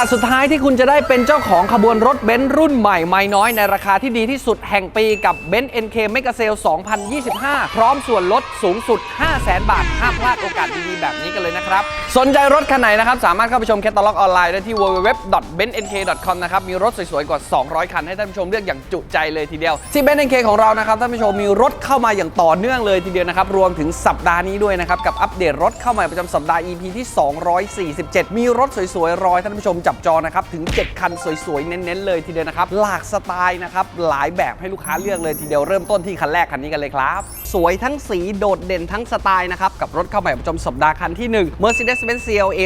าสสุดท้ายที่คุณจะได้เป็นเจ้าของขบวนรถเบนซ์รุ่นใหม่ไม่น้อยในราคาที่ดีที่สุดแห่งปีกับเบนซ์ NK Mega Sale 2025 พร้อมส่วนลดสูงสุด 500,000 บาท ห้ามพลาดโอกาสดีๆแบบนี้กันเลยนะครับ สนใจรถคันไหนนะครับ สามารถเข้าไปชมแคตตาล็อกออนไลน์ได้ที่ www.benzNK.com นะครับ มีรถสวยๆ กว่า 200 คันให้ท่านผู้ชมเลือกอย่างจุใจเลยทีเดียว ที่เบนซ์ NK ของเรานะครับท่านผู้ชมมีรถเข้ามาอย่างต่อเนื่องเลยทีเดียวนะครับรวมถึงสัปดาห์นี้ด้วยนะครับกับอัปเดตรถเข้ามาประจำสัปดาห์ EP ที่ 247 มีรถสวยๆรอท่านผู้ชมจับจองนะครับถึง 7 คันสวยๆ เน้นๆ เลยทีเดียวนะครับหลากสไตล์นะครับหลายแบบให้ลูกค้าเลือกเลยทีเดียวเริ่มต้นที่คันแรกคันนี้กันเลยครับ สวยทั้งสีโดดเด่นทั้งสไตล์นะครับ กับรถเข้าใหม่ประจำสัปดาห์คันที่ 1 Mercedes-Benz CLA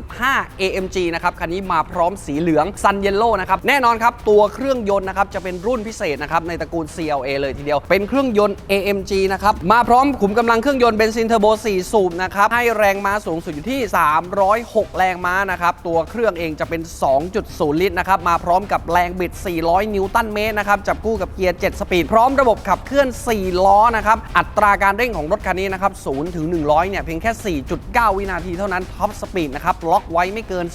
35 AMG นะครับ คันนี้มาพร้อมสีเหลือง Sun Yellow นะครับ แน่นอนครับ ตัวเครื่องยนต์นะครับ จะเป็นรุ่นพิเศษนะครับ ในตระกูล CLA เลยทีเดียว เป็นเครื่องยนต์ AMG นะครับ มาพร้อมขุมกำลังเครื่องยนต์เบนซินเทอร์โบ 4 สูบนะครับ ให้แรงม้าสูงสุดอยู่ที่ 306 แรงม้านะครับ ตัวเครื่องเองจะเป็น 2.0 ลิตรนะครับ มาพร้อมกับแรงบิด 400 นิวตันเมตรนะครับ จับคู่กับเกียร์ 7 สปีด พร้อมระบบขับเคลื่อน 4 ล้อนะครับอัตราการเร่งของรถคันนี้นะครับ0ถึง 100 เนี่ย เพียงแค่ 4.9 วินาทีเท่านั้น ท็อปสปีดนะครับ ล็อกไว้ไม่เกิน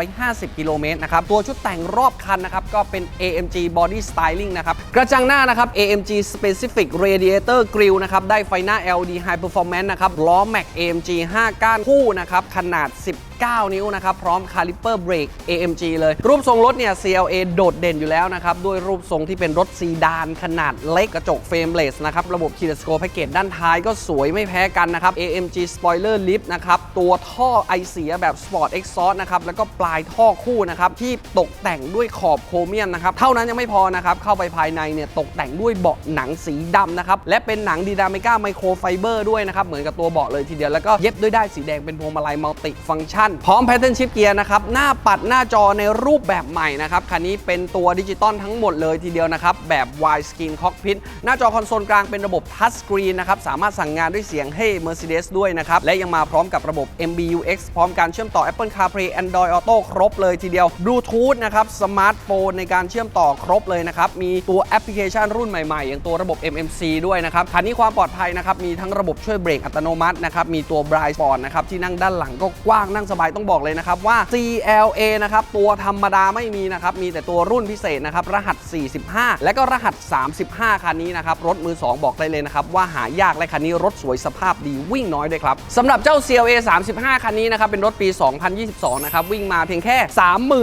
250 กิโลเมตรนะครับ ตัวชุดแต่งรอบคันนะครับ ก็เป็น AMG Body Styling นะครับ กระจังหน้านะครับ AMG Specific Radiator Grille นะครับ ได้ไฟหน้า LED High Performance นะครับ ล้อ Mac AMG 5 ก้านคู่นะครับ ขนาด 10 9 นิ้วนะครับ พร้อมคาลิเปอร์เบรก AMG เลย รูปทรงรถเนี่ย CLA โดดเด่นอยู่แล้วนะครับ ด้วยรูปทรงที่เป็นรถซีดานขนาดเล็กกระจกเฟรมเลสนะครับ ระบบคีย์สโคแพ็กเกจด้านท้ายก็สวยไม่แพ้กันนะครับ AMG Spoiler Lift นะครับ ตัวท่อไอเสียแบบ Sport Exhaust นะครับ แล้วก็ปลายท่อคู่นะครับ ที่ตกแต่งด้วยขอบโครเมียมนะครับ เท่านั้นยังไม่พอนะครับ เข้าไปภายในเนี่ยตกแต่งด้วยเบาะหนังสีดำนะครับ และเป็นหนังดีดามิก้าไมโครไฟเบอร์ด้วยนะครับ เหมือนกับตัวเบาะเลยทีเดียว แล้วก็เย็บด้วยได้ายสีแดงเป็นพวงมาลัยมัลติฟังก์ชันพร้อมแพทเทิร์นชิปเกียร์นะครับ หน้าปัดหน้าจอในรูปแบบใหม่นะครับ คันนี้เป็นตัวดิจิตอลทั้งหมดเลยทีเดียวนะครับ แบบ Wide Screen Cockpit หน้าจอคอนโซลกลางเป็นระบบทัชสกรีนนะครับ สามารถสั่งงานด้วยเสียงให้ Mercedes ด้วยนะครับ และยังมาพร้อมกับระบบ MBUX พร้อมการเชื่อมต่อ Apple CarPlay Android Auto ครบเลยทีเดียว Bluetooth นะครับสมาร์ทโฟนในการเชื่อมต่อครบเลยนะครับ มีตัวแอปพลิเคชันรุ่นใหม่ๆ อย่างตัวระบบ MMC ด้วยนะครับ คันนี้ความปลอดภัยนะครับ มีทั้งระบบช่วยเบรกอัตโนมัตินะครับ มีตัว Bright Sport นะครับที่นั่งด้านหลังก็กว้างนั่งสบายต้องบอกเลยนะครับว่า CLA นะครับตัวธรรมดาไม่มีนะครับมีแต่ตัวรุ่นพิเศษนะครับรหัส 45 และก็รหัส 35 คันนี้นะครับรถมือ 2 บอกได้เลยนะครับว่าหายากและคันนี้รถสวยสภาพดีวิ่งน้อยด้วยครับสำหรับเจ้า CLA 35 คันนี้นะครับเป็นรถปี 2022 นะครับวิ่งมาเพียงแค่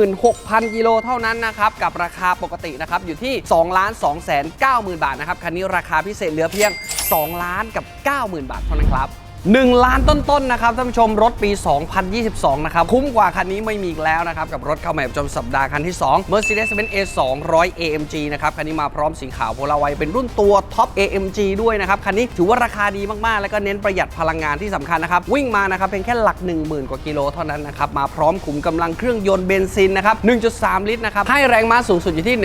36,000 กิโลเท่านั้นนะครับกับราคาปกตินะครับอยู่ที่ 2 2 9 0 0 0 0บาทนะครับคันนี้ราคาพิเศษเหลือเพียง 2 ล้านกับ 90,000 บาทเท่านั้นครับ 1 ล้านต้นๆนะครับท่านผู้ชมรถปี 2022 นะครับ คุ้มกว่าคันนี้ไม่มีอีกแล้วนะครับ กับรถเข้าใหม่ประจำสัปดาห์คันที่ 2 Mercedes-Benz A 200 AMG นะครับ คันนี้มาพร้อมสีขาวโพลาไวเป็นรุ่นตัวท็อป AMG ด้วยนะครับ คันนี้ถือว่าราคาดีมากๆ แล้วก็เน้นประหยัดพลังงานที่สำคัญนะครับ วิ่งมานะครับเพียงแค่หลัก 10,000 กว่ากิโลเท่านั้นนะครับมาพร้อมขุมกำลังเครื่องยนต์เบนซินนะครับ 1.3 ลิตรนะครับให้แรงม้าสูงสุดอยู่ที่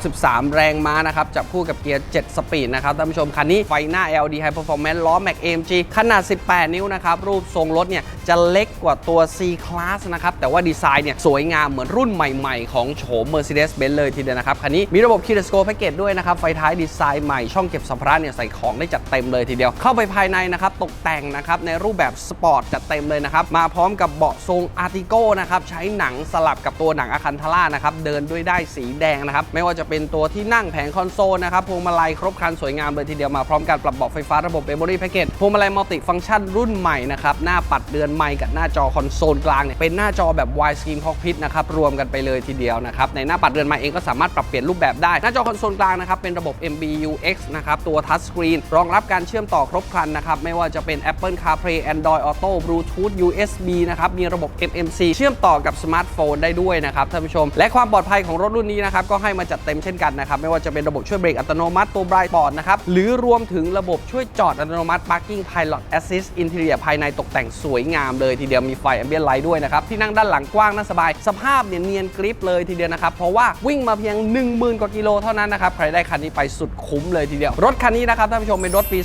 163 แรงม้านะครับจับคู่กับเกียร์ 7 สปีดนะครับท่านผู้ชมคันนี้ไฟหน้า LED High Performance ล้อ Mac AMG ขนาด18 นิ้วนะครับรูปทรงรถเนี่ยจะเล็กกว่าตัว C Class นะครับ แต่ว่าดีไซน์เนี่ยสวยงามเหมือนรุ่นใหม่ๆ ของโฉม Mercedes-Benz เลยทีเดียวนะครับ คันนี้มีระบบ Keyless Go Package ด้วยนะครับ ไฟท้ายดีไซน์ใหม่ช่องเก็บสัมภาระเนี่ยใส่ของได้จัดเต็มเลยทีเดียว เข้าไปภายในนะครับ ตกแต่งนะครับ ในรูปแบบสปอร์ตจัดเต็มเลยนะครับ มาพร้อมกับเบาะทรง Artigo นะครับใช้หนังสลับกับตัวหนังอาคันทาร่านะครับเดินด้วยได้สีแดงนะครับไม่ว่าจะเป็นตัวที่นั่งแผงคอนโซลนะครับพวงมาลัยครบครันสวยงามเลยทีเดียวมาพร้อมการปรับเบาะไฟฟ้าระบบ Memory Package พวงมาลัยมัลติฟังก์ชันรุ่นใหม่นะครับหน้าปัดเดือนไมค์กับหน้าจอคอนโซลกลางเนี่ยเป็นหน้าจอแบบ Wide Screen Cockpit นะครับรวมกันไปเลยทีเดียวนะครับในหน้าปัดเดือนไมค์เองก็สามารถปรับเปลี่ยนรูปแบบได้หน้าจอคอนโซลกลางนะครับเป็นระบบ MBUX นะครับตัว Touch Screen รองรับการเชื่อมต่อครบครันนะครับไม่ว่าจะเป็น Apple CarPlay Android Auto Bluetooth USB นะครับมีระบบ MMC เชื่อมต่อกับสมาร์ทโฟนได้ด้วยนะครับท่านผู้ชม และความปลอดภัยของรถรุ่นนี้นะครับก็ให้มาจัดเต็มเช่นกันนะครับไม่ว่าจะเป็นระบบช่วยเบรกอัตโนมัติตัว Bright Spot นะครับหรือรวมถึงระบบช่วยจอดอัตโนมัติ Parking Pilot Assist Interior ภายในตกแต่งสวยงามเลยทีเดียวมีไฟ Ambient Light ด้วยนะครับที่นั่งด้านหลังกว้างน่าสบาย สภาพเนี่ยเนียนกริปเลยทีเดียวนะครับเพราะว่าวิ่งมาเพียง 10,000 กว่ากิโลเท่านั้นนะครับใครได้คันนี้ไปสุดคุ้มเลยทีเดียวรถคันนี้นะครับท่านผู้ชมเป็นรถปี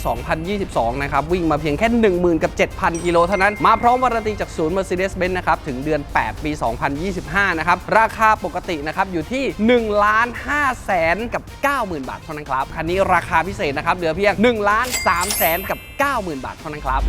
2022 นะครับวิ่งมาเพียงแค่ 10,000 กับ 7,000 กิโลเท่านั้นมาพร้อมวารันตีจากศูนย์ Mercedes-Benz นะครับถึงเดือน 8 ปี 2025 นะครับราคาปกตินะครับอยู่ที่ 1 ล้าน5แสนกับ 90,000 บาทเท่านั้นครับคันนี้ราคาพิเศษนะครับเหลือเพียง 1 ล้าน3แสนกับ 90,000 บาทเท่านั้นครับ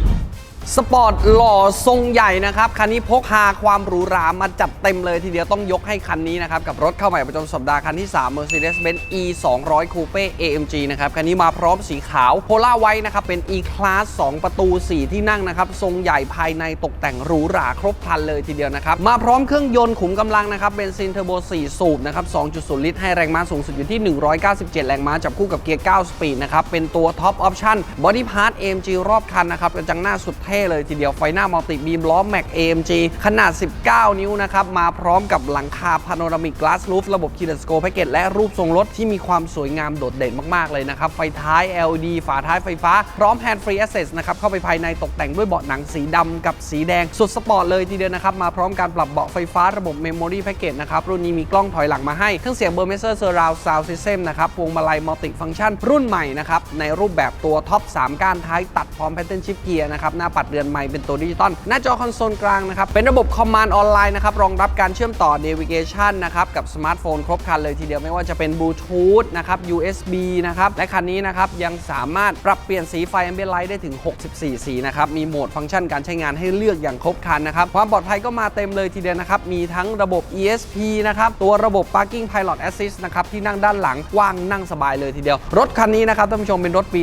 สปอร์ตหล่อทรงใหญ่นะครับ คันนี้พกพาความหรูหรามาจัดเต็มเลยทีเดียวต้องยกให้คันนี้นะครับ กับรถเข้าใหม่ประจำสัปดาห์คันที่ 3 Mercedes-Benz E 2 0 0 Coupe AMG นะครับ คันนี้มาพร้อมสีขาวโพล่าไว้นะครับ เป็น E Class 2 ประตู 4 ที่นั่งนะครับ ทรงใหญ่ภายในตกแต่งหรูหราครบครันเลยทีเดียวนะครับ มาพร้อมเครื่องยนต์ขุมกำลังนะครับเบนซินเทอร์โบ 4 สูบนะครับ 2.0 ลิตรให้แรงม้าสูงสุดอยู่ที่ 197 แรงม้าจับคู่กับเกียร์ 9 สปีดนะครับเป็นตัวท็อปออปชั่นบอดี้พาร์ท AMG รอบคันนะครับกระจังหน้าสุดเท่เลยทีเดียวไฟหน้ามัลติบีมล้อแม็ก AMG ขนาด 19 นิ้วนะครับ มาพร้อมกับหลังคาพาโนรามิก glass roof ระบบคีเลสโกแพคเกตและรูปทรงรถที่มีความสวยงามโดดเด่นมาก ๆ เลยนะครับ ไฟท้าย LED ฝาท้ายไฟฟ้า พร้อม hand free access นะครับ เข้าไปภายในตกแต่งด้วยเบาะหนังสีดำกับสีแดง สุดสปอร์ตเลยทีเดียวนะครับ มาพร้อมการปรับเบาะไฟฟ้าระบบ memory package นะครับ รุ่นนี้มีกล้องถอยหลังมาให้เครื่องเสียง Burmester Surround Sound System นะครับพวงมาลัย multi function รุ่นใหม่นะครับในรูปแบบตัวท็อป3ก้านท้ายตัดพร้อม pattern shift gear นะครับหน้าปัดเรือนใหม่เป็นตัวดิจิตอลหน้าจอคอนโซลกลางนะครับ เป็นระบบ command ออนไลน์นะครับ รองรับการเชื่อมต่อ navigation นะครับ กับสมาร์ทโฟนครบครันเลยทีเดียวไม่ว่าจะเป็น Bluetooth นะครับ USB นะครับ และคันนี้นะครับ ยังสามารถปรับเปลี่ยนสีไฟ ambient light ได้ถึง 64 สีนะครับ มีโหมดฟังก์ชันการใช้งานให้เลือกอย่างครบครันนะครับ ความปลอดภัยก็มาเต็มเลยทีเดียวนะครับ มีทั้งระบบ ESP นะครับ ตัวระบบ Parking Pilot Assist นะครับ ที่นั่งด้านหลังกว้างนั่งสบายเลยทีเดียว รถคันนี้นะครับท่านผู้ชมเป็นรถปี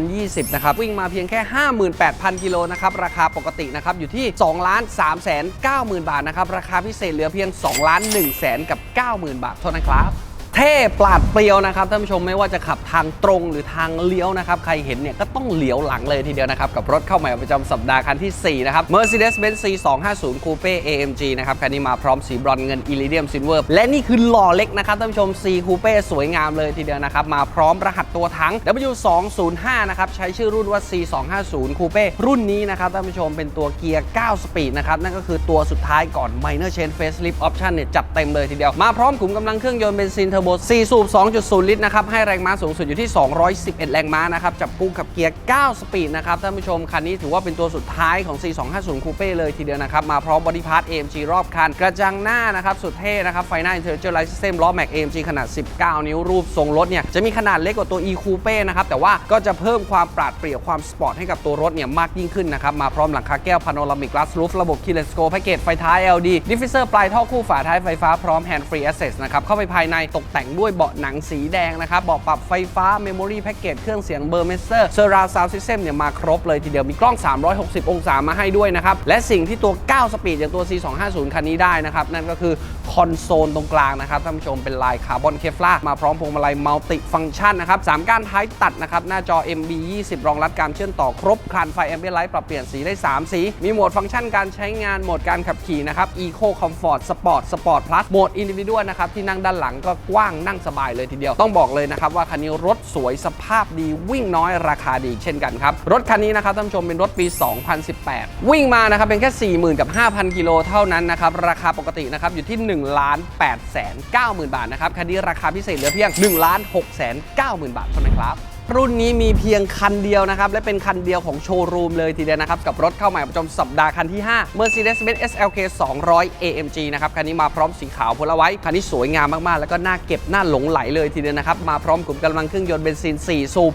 2020 นะครับ วิ่งมาเพียงแค่ 58,000 กิโลนะครับราคาปกตินะครับอยู่ที่2ล้าน3แสน90,000 บาทนะครับราคาพิเศษเหลือเพียง2ล้าน1แสนกับ 90,000 บาทเท่านั้นครับ เท่ปราดเปรียวนะครับท่านผู้ชมไม่ว่าจะขับทางตรงหรือทางเลี้ยวนะครับ ใครเห็นเนี่ยก็ต้องเหลียวหลังเลยทีเดียวนะครับ กับรถเข้าใหม่ประจำสัปดาห์คันที่ 4 นะครับ Mercedes-Benz C250 Coupe AMG นะครับ คันนี้มาพร้อมสีบรอนเงิน Iridium Silver และนี่คือหล่อเล็กนะครับท่านผู้ชม C Coupe สวยงามเลยทีเดียวนะครับ มาพร้อมรหัสตัวถัง W205 นะครับใช้ชื่อรุ่นว่า C250 Coupe รุ่นนี้นะครับท่านผู้ชมเป็นตัวเกียร์ 9 สปีดนะครับนั่นก็คือตัวสุดท้ายก่อน Minor Chain Facelift Option เนี่ยจัดเต็มเลยทีเดียวมาพร้อมขุมกำลังเครื่องยนต์เบนซินเทอร์โบ 4 สูบ 2.0 ลิตรนะครับ ให้แรงม้าสูงสุดอยู่ที่ 211 แรงม้านะครับ จับคู่กับเกียร์ 9 สปีดนะครับ ท่านผู้ชม คันนี้ถือว่าเป็นตัวสุดท้ายของ C250 Coupe เลยทีเดียวนะครับ มาพร้อมบอดี้พาร์ท AMG รอบคัน กระจังหน้านะครับ สุดเท่นะครับ ไฟหน้า Intelligent Light System ล้อแม็ก AMG ขนาด 19 นิ้วรูปทรงรถเนี่ย จะมีขนาดเล็กกว่าตัว E Coupe นะครับ แต่ว่าก็จะเพิ่มความปราดเปรียวความสปอร์ตให้กับตัวรถเนี่ยมากยิ่งขึ้นนะครับมาพร้อมหลังคาแก้ว Panoramic Glass Roof ระบบ Keyless Go แพ็กเกจไฟท้าย LED Diffuser ปลายท่อคู่ฝาท้ายไฟฟ้าพร้อม Hand Free Access นะครับเข้าไปภายในตกแต่งด้วยเบาะหนังสีแดงนะครับเบาะปรับไฟฟ้า Memory Package เครื่องเสียง Burmester Surround Sound System เนี่ยมาครบเลยทีเดียวมีกล้อง 360 องศามาให้ด้วยนะครับ และสิ่งที่ตัว 9 สปีดอย่างตัว C250 คันนี้ได้นะครับ นั่นก็คือคอนโซลตรงกลางนะครับท่านผู้ชมเป็นลายคาร์บอนเคฟลามาพร้อมพวงมาลัยมัลติฟัง c t ชันนะครับสามก้านท้ายตัดนะครับหน้าจอ MB 20รองรับการเชื่อมต่อครบครันไฟ Ambient Light ปรับเปลี่ยนสีได้ 3 สี มีโหมดฟังก์ชันการใช้งานโหมดการขับขี่นะครับ Eco Comfort Sport Sport Plus โหมด Individual นะครับที่นั่งด้านหลังก็กว้างนั่งสบายเลยทีเดียว ต้องบอกเลยนะครับว่าคันนี้รถสวยสภาพดีวิ่งน้อยราคาดีเช่นกันครับ รถคันนี้นะครับท่านผู้ชมเป็นรถปี 2018 วิ่งมานะครับเป็นแค่ 40,000 กับ 5,000 กิโลเท่านั้นนะครับ ราคาปกตินะครับอยู่ที่1ล้าน8 9 0 0 0 บาทนะครับคันนี้ราคาพิเศษเหลือเพียง1ล้าน6 9 0 0 0 บาทเท่านั้นครับ รุ่นนี้มีเพียงคันเดียวนะครับ และเป็นคันเดียวของโชว์รูมเลยทีเดียวนะครับ กับรถเข้าใหม่ประจำสัปดาห์คันที่ 5 Mercedes-Benz SLK 200 AMG นะครับ คันนี้มาพร้อมสีขาวพลไว้ คันนี้สวยงามมาก ๆ แล้วก็น่าเก็บน่าหลงไหลเลยทีเดียวนะครับ มาพร้อมกลุ่มกำลังเครื่องยนต์เบนซิน 4 สูบ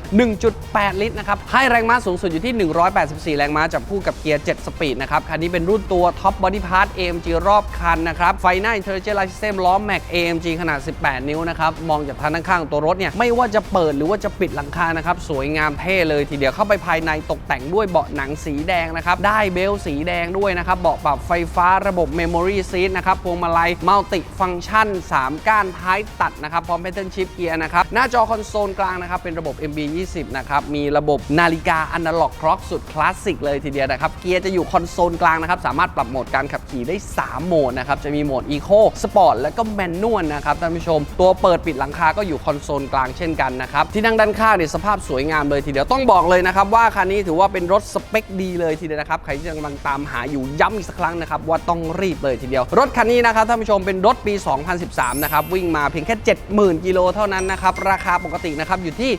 1.8 ลิตรนะครับ ให้แรงม้าสูงสุดอยู่ที่ 184 แรงม้าจับคู่กับเกียร์ 7 สปีดนะครับ คันนี้เป็นรุ่นตัว Top Body Part AMG รอบคันนะครับ ไฟหน้า Intelligent Light System ล้อ Mac AMG ขนาด 18 นิ้วนะครับ มองจากทางด้านข้างตัวรถเนี่ยไม่ว่าจะเปิดหรือว่าจะปิดหลังคานะครับ สวยงามเท่เลยทีเดียวเข้าไปภายในตกแต่งด้วยเบาะหนังสีแดงนะครับ ได้เบลสีแดงด้วยนะครับ เบาะปรับไฟฟ้าระบบ Memory Seat นะครับ พวงมาลัยมัลติฟังชัน 3 ก้านท้ายตัดนะครับ พร้อม Pattern Shift Gear นะครับ หน้าจอคอนโซลกลางนะครับ เป็นระบบ MB 20 นะครับ มีระบบนาฬิกาอนาล็อกคล็อกสุดคลาสสิกเลยทีเดียวนะครับ เกียร์จะอยู่คอนโซลกลางนะครับ สามารถปรับโหมดการขับขี่ได้ 3 โหมดนะครับ จะมีโหมด Eco Sport แล้วก็ Manual นะครับท่านผู้ชม ตัวเปิดปิดหลังคาก็อยู่คอนโซลกลางเช่นกันนะครับที่นั่งด้านข้างเนี่ยสภาพสวยงามเลยทีเดียวต้องบอกเลยนะครับว่าคันนี้ถือว่าเป็นรถสเปคดีเลยทีเดียวนะครับใครที่กำลังตามหาอยู่ย้ำอีกสักครั้งนะครับว่าต้องรีบเลยทีเดียว รถคันนี้นะครับท่านผู้ชมเป็นรถปี 2013 นะครับวิ่งมาเพียงแค่ 70,000 กิโลเท่านั้นนะครับราคาปกตินะครับอยู่ที่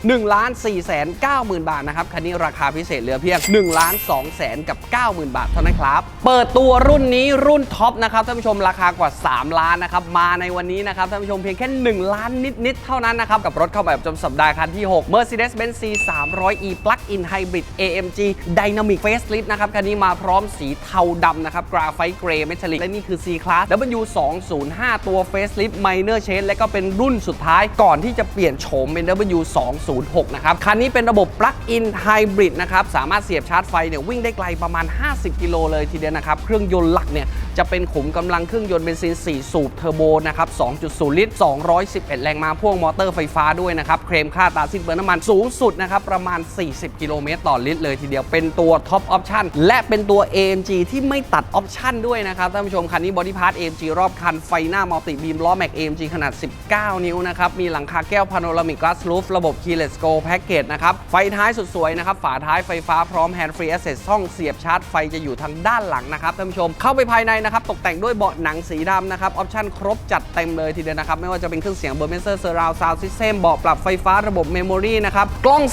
1,490,000บาทนะครับคันนี้ราคาพิเศษเหลือเพียง1ล้าน2แสนกับ 90,000 บาทเท่านั้นครับเปิดตัวรุ่นนี้รุ่นท็อปนะครับท่านผู้ชมราคากว่า 3 ล้านนะครับมาในวันนี้นะครับท่านผู้ชมเพียงแค่ 1 ล้านนิดๆเท่านั้นนะครับกับรถเข้าแบบจำสัปดาห์คันที่ 6 Mercedes Mercedes-Benz C 300e Plug-in Hybrid AMG Dynamic Facelift นะครับคันนี้มาพร้อมสีเทาดำนะครับ Graphite Grey Metallic และนี่คือ C Class W205 ตัว Facelift Minor Change และก็เป็นรุ่นสุดท้ายก่อนที่จะเปลี่ยนโฉมเป็น W206 นะครับคันนี้เป็นระบบ Plug-in Hybrid นะครับสามารถเสียบชาร์จไฟเนี่ยวิ่งได้ไกลประมาณ 50 กิโลเลยทีเดียวนะครับเครื่องยนต์หลักเนี่ย จะเป็นขุมกำลังเครื่องยนต์เบนซิน 4 สูบเทอร์โบนะครับ 2.0 ลิตร 211 แรงม้าพ่วงมอเตอร์ไฟฟ้าด้วยนะครับ เคลมค่าตาสิ้นเปลืองน้ำมันสูงสุดนะครับ ประมาณ 40 กิโลเมตรต่อลิตรเลยทีเดียวเป็นตัวท็อปออปชั่นและเป็นตัว AMG ที่ไม่ตัดออปชั่นด้วยนะครับท่านผู้ชมคันนี้บอดี้พาร์ท AMG รอบคันไฟหน้ามัลติบีมล้อแม็ก AMG ขนาด 19 นิ้วนะครับ มีหลังคาแก้วพาโนรามิกก a าส o ูฟระบบ Keyless Go Package นะครับ ไฟท้ายสุดสวยนะครับ ฝาท้ายไฟฟ้าพร้อม Hand Free Access ช่องเสียบชาร์จไฟจะอยู่ทางด้านหลังนะครับท่านผู้ชมเข้าไปภายในนะครับตกแต่งด้วยเบาะหนังสีดำนะครับออปชั่นครบจัดเต็มเลยทีเดียวนะครับ ไม่ว่าจะเป็นเครื่องเสียงเบอร์เมนเซอร์เซอร์ราวซาวซิสเต็มเบาะปรับไฟฟ้าระบบเมมโมรีนะครับกล้อง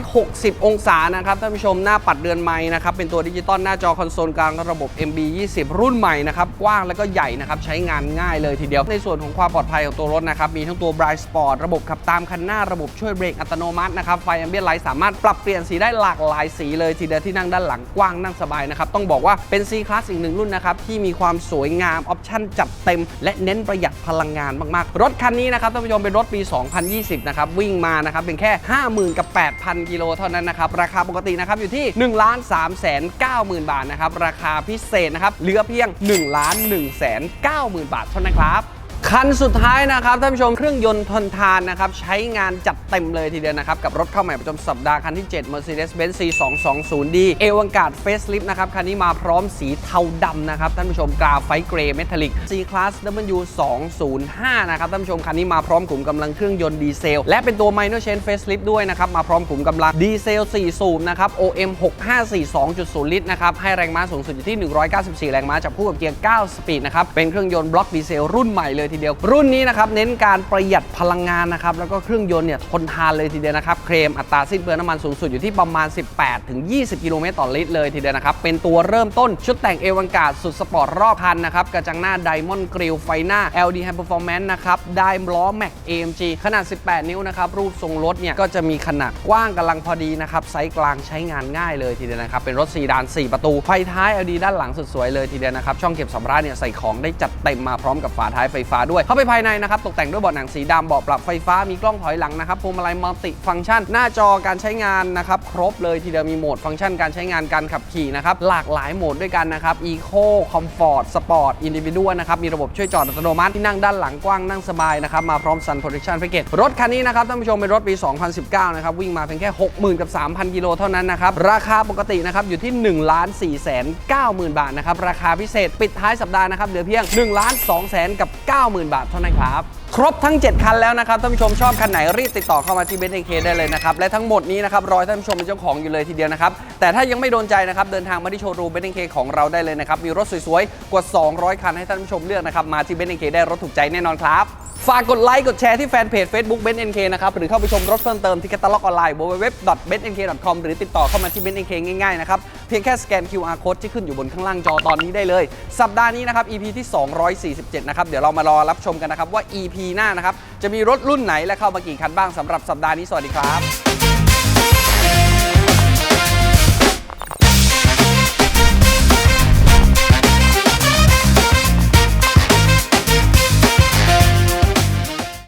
360 องศานะครับท่านผู้ชมหน้าปัดเดือนไม้นะครับเป็นตัวดิจิตอลหน้าจอคอนโซลกลางระบบ MB 20รุ่นใหม่นะครับกว้างแล้วก็ใหญ่นะครับใช้งานง่ายเลยทีเดียวในส่วนของความปลอดภัยของตัวรถนะครับมีทั้งตัว Bright Sport ระบบขับตามคันหน้าระบบช่วยเบรกอัตโนมัตินะครับไฟแอมเบียนไลท์สามารถปรับเปลี่ยนสีได้หลากหลายสีเลยทีเดียวที่นั่งด้านหลังกว้างนั่งสบายนะครับต้องบอกว่าเป็น C Class อีกหนึ่งรุ่นนะครับที่มีความสวยงาม ออปชั่นจัดเต็ม และเน้นประหยัดพลังงานมาก ๆ รถคันนี้นะครับท่านผู้ชมเป็นรถปี 2020 นะครับ วิ่งมานะครับเป็นแค่ 50,000 กับ 8,000 กิโลเท่านั้นนะครับ ราคาปกตินะครับอยู่ที่1 3 9 0 0 0 0 บาทนะครับ ราคาพิเศษนะครับเหลือเพียง 1 1 9 0 0 0 0 บาทเท่านั้นครับ คันสุดท้ายนะครับท่านผู้ชมเครื่องยนต์ทนทานนะครับ ใช้งานจัดเต็มเลยทีเดียวนะครับ กับรถเข้าใหม่ประจำสัปดาห์คันที่ 7 Mercedes-Benz C220D เอวังการ์ดเฟสลิฟนะครับ คันนี้มาพร้อมสีเทาดำนะครับ ท่านผู้ชมกราไฟเกรย์เมทัลลิก C Class W205 นะครับ ท่านผู้ชมคันนี้มาพร้อมขุมกำลังเครื่องยนต์ดีเซล และเป็นตัว Minor Chain Facelift ด้วยนะครับ มาพร้อมขุมกำลังดีเซล 4 สูบนะครับ OM 6542.0 ลิตรนะครับให้แรงม้าสูงสุดอยู่ที่ 194 แรงม้าจับคู่กับเกียร์ 9 สปีดนะครับเป็นเครื่องยนต์บล็อกดีเซลรุ่นใหม่เลยทีเดียว รุ่นนี้นะครับเน้นการประหยัดพลังงานนะครับแล้วก็เครื่องยนต์เนี่ยทนทานเลยทีเดียวนะครับเคลมอัตราสิ้นเปลืองน้ำมันสูงสุดอยู่ที่ประมาณ 18ถึง20 กิโลเมตรต่อลิตรเลยทีเดียวนะครับเป็นตัวเริ่มต้นชุดแต่งเอวังการ์ดสุดสปอร์ตรอบคันนะครับกระจังหน้าไดมอนด์กริลไฟหน้า LD High Performance นะครับได้ล้อแม็ก AMG ขนาด 18 นิ้วนะครับรูปทรงรถเนี่ยก็จะมีขนาดกว้างกำลังพอดีนะครับไซส์กลางใช้งานง่ายเลยทีเดียวนะครับเป็นรถซีดาน 4 ประตูไฟท้าย LD ด้านหลังสุดสวยเลยทีเดียวนะครับช่องเก็บสัมภาระเนี่ยใส่ของได้จัดเต็มมาพร้อมกับฝาท้ายไฟฟ้าด้วย เข้าไปภายในนะครับตกแต่งด้วยเบาะหนังสีดำเบาะปรับไฟฟ้ามีกล้องถอยหลังนะครับพวงมาลัยมัลติฟังก์ชัน หน้าจอการใช้งานนะครับครบเลยทีเดียวมีโหมดฟังก์ชันการใช้งานการขับขี่นะครับหลากหลายโหมดด้วยกันนะครับ Eco Comfort Sport Individual นะครับมีระบบช่วยจอดอัตโนมัติที่นั่งด้านหลังกว้างนั่งสบายนะครับมาพร้อม Sun Protection Package รถคันนี้นะครับท่านผู้ชมเป็นรถปี 2019 นะครับวิ่งมาเพียงแค่ 60,000 กับ 3,000 กิโลเท่านั้นนะครับราคาปกตินะครับอยู่ที่ 1 4 9 0 0 0 0 บาทนะครับราคาพิเศษปิดท้ายสัปดาห์นะครับเหลือเพียง 1 2 0 0 0 0กับ90,000 บาทเท่านั้นครับ ครบทั้ง 7 คันแล้วนะครับท่านผู้ชมชอบคันไหนรีบติดต่อเข้ามาที่เบนเอเคได้เลยนะครับ และทั้งหมดนี้นะครับรอท่านผู้ชมเป็นเจ้าของอยู่เลยทีเดียวนะครับ แต่ถ้ายังไม่โดนใจนะครับเดินทางมาที่โชว์รูมเบนเอเคของเราได้เลยนะครับมีรถสวยๆกว่า 200 คันให้ท่านผู้ชมเลือกนะครับมาที่เบนเอเคได้รถถูกใจแน่นอนครับ ฝากกดไลค์ กดแชร์ที่แฟนเพจ Facebook b e n NK นะครับ หรือเข้าไปชมรถเพิ่มเติมที่แคตตาล็อกออนไลน์ www.bennk.com หรือติดต่อเข้ามาที่ b e n NK ง่ายๆ นะครับ เพียงแค่สแกน QR code ที่ขึ้นอยู่บนข้างล่างจอตอนนี้ได้เลย สัปดาห์นี้นะครับ EP ที่ 247 นะครับ เดี๋ยวเรามารอรับชมกันนะครับว่า EP หน้านะครับจะมีรถรุ่นไหนและเข้ามากี่คันบ้างสำหรับสัปดาห์นี้สวัสดีครับ